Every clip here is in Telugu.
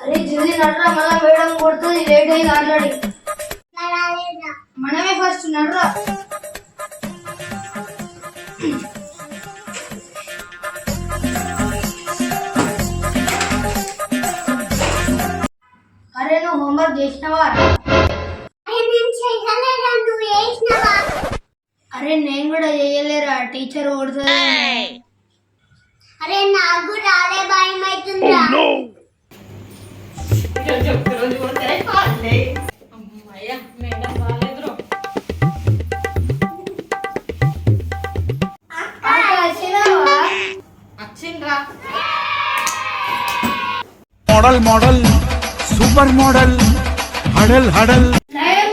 అరే జల్దీ నడరా మళ్ళా వేయడం కొడుతుంది లేట్ అయింది ఆల్రెడీ. మనమే ఫస్ట్ నడరా. అరే నువ్వు హోంవర్క్ చేసినావా అరే నేను కూడా చేయలేరా టీచర్ ఓడుతుంది అరే నాకు రాలే భయం అవుతుందా oh, model model super model హడల్ హడల్. Madam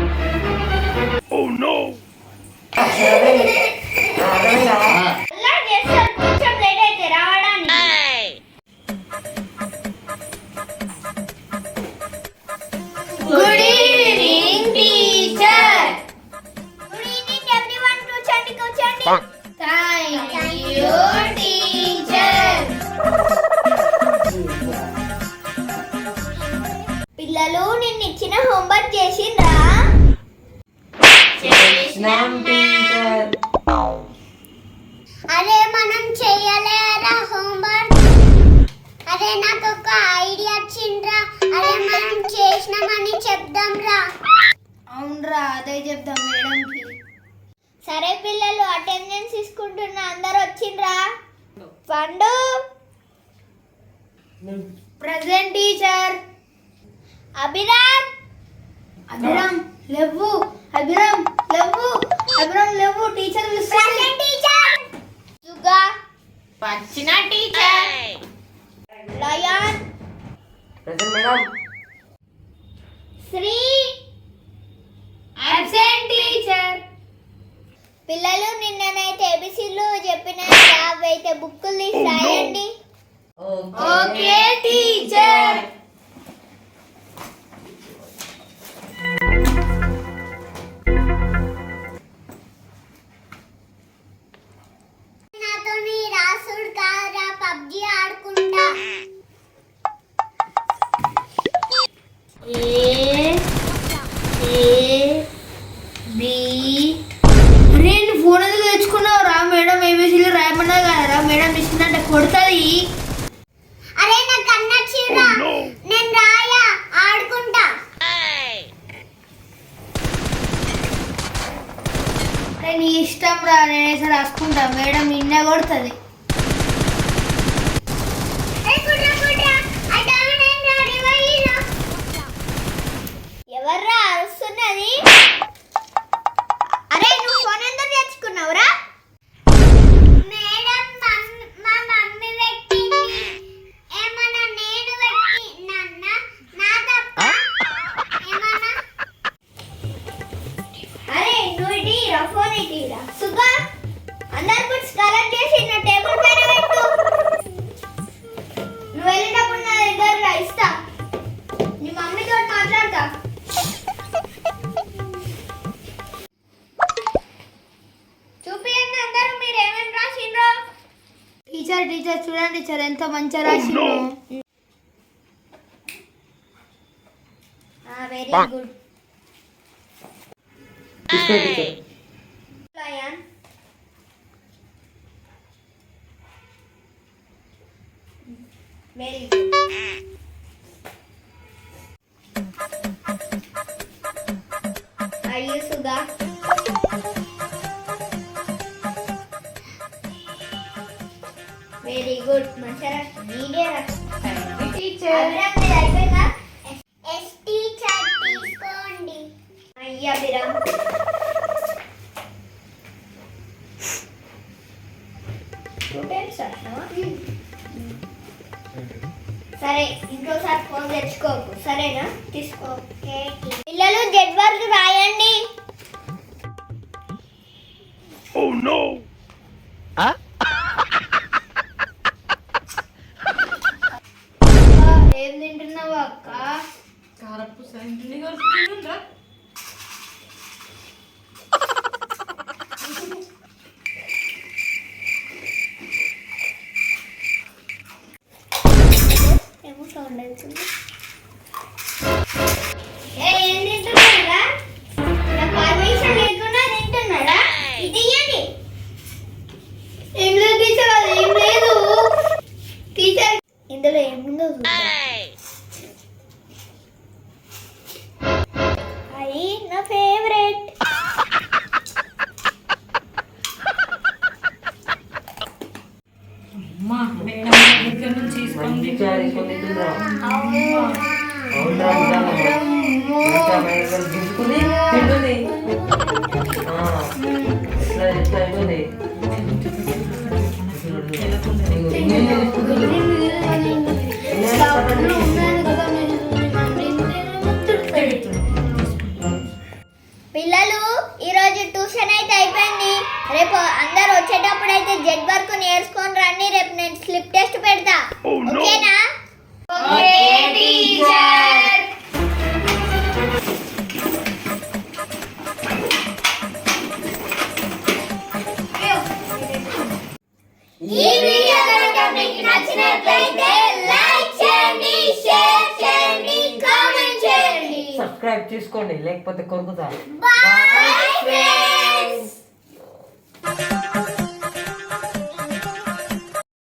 పిల్లలు నిన్న ఇచ్చిన హోంవర్క్ చేసిండ్రా. అరే మనం చేయలేరా హోంవర్క్? అరే నాకు ఒక ఐడియా వచ్చిండ్రా. అరే మనం చేసినామని చెప్దాం రా అవునరా అదే చెప్తాం మేడంకి. సరే పిల్లలు అటెండెన్స్ తీసుకుంటున్న అందరు వచ్చిండ్రా. పండు. Present teacher. అభిరామ్. అభిరామ్ లేవు. అభిరామ్ లేవు. అభిరామ్ లేవు. టీచర్ టీచర్ సుగా వచ్చిన teacher lion. Present madam Sri. Absent teacher పిల్లలు నిన్ననైతే ఏబిసిలు చెప్పిన అవైతే బుక్కులు తీసి రాయండి ఓకే టీచర్ నీ ఇష్టం రా నేనేసి రాసుకుంటా. మేడం నిన్న కొడుతుంది. టీచర్ టీచర్ చూడండి టీచర్ ఎంత మంచిగా రాసిందో. Very good lion very good Suga very good మంచిగా నీడే టీచర్ అయిపోయిందా ఎస్ టీచర్ తీసుకోండి అయ్యా బిరామ్ సరే ఇంకోసారి ఫోన్ తెచ్చుకోకు. సరేనా? తీసుకో. పిల్లలు జడ్వర్క్ రాయండి. అక్క, ఏం తింటున్నావు అక్క? కారపు సంగిని కలుపుతుందా ఏమో సౌండ్ అవుతుంది స్టవ్లో ఉన్నాను తింటుంది ఇట్లా ఇట్లా అయిపోయింది పిల్లలు ఈరోజు ట్యూషన్ అయితే అయిపోయింది. రేపు అందరు వచ్చేటప్పుడు అయితే జెడ్ వర్క్ నేర్చుకొని రండి. రేపు నేను స్లిప్ టెస్ట్ పెడతా. ఓకేనా? Okay teacher. ఈ వీడియో కనుక మీకు నచ్చినట్లయితే లైక్ చేయండి షేర్ చేయండి కామెంట్ చేయండి. సబ్స్క్రైబ్ చేసుకోండి లేకపోతే కొరుకుతా బాయ్ ఫ్రెండ్స్.